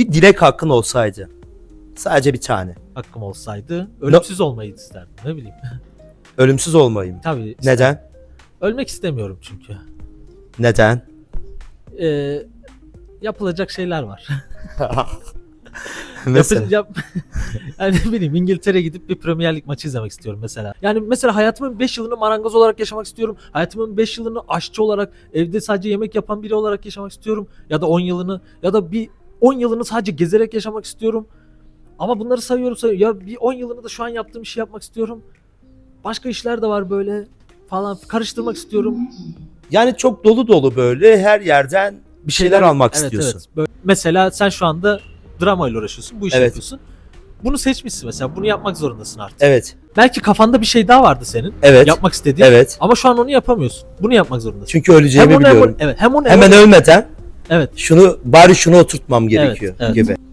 Bir dilek hakkın olsaydı. Sadece bir tane. Hakkım olsaydı ölümsüz olmayı isterdim. Ne bileyim. Ölümsüz olmayayım. Tabii. isterdim. Neden? Ölmek istemiyorum çünkü. Neden? Ee, yapılacak şeyler var. Mesela. Yapın- yap- yani ne bileyim İngiltere'ye gidip bir Premier Lig maçı izlemek istiyorum mesela. Yani mesela hayatımın 5 yılını marangoz olarak yaşamak istiyorum. Hayatımın 5 yılını aşçı olarak evde sadece yemek yapan biri olarak yaşamak istiyorum. Ya da 10 yılını ya da bir 10 yılını sadece gezerek yaşamak istiyorum. Ama bunları sayıyorum sayıyorum. Ya bir 10 yılını da şu an yaptığım işi yapmak istiyorum. Başka işler de var böyle falan karıştırmak istiyorum. Yani çok dolu dolu böyle her yerden bir şeyler, almak Evet, istiyorsun. evet. Böyle- mesela sen şu anda drama ile uğraşıyorsun. Bu işi Evet. yapıyorsun. Bunu seçmişsin mesela. Bunu yapmak zorundasın artık. Evet. Belki kafanda bir şey daha vardı senin. Evet. Yapmak istediğin. Evet. Ama şu an onu yapamıyorsun. Bunu yapmak zorundasın. Çünkü öleceğimi hem onu, hem biliyorum. onu- evet, hem onu, Hemen hem onu- ölmeden Evet. şunu bari şunu oturtmam gerekiyor evet. gibi.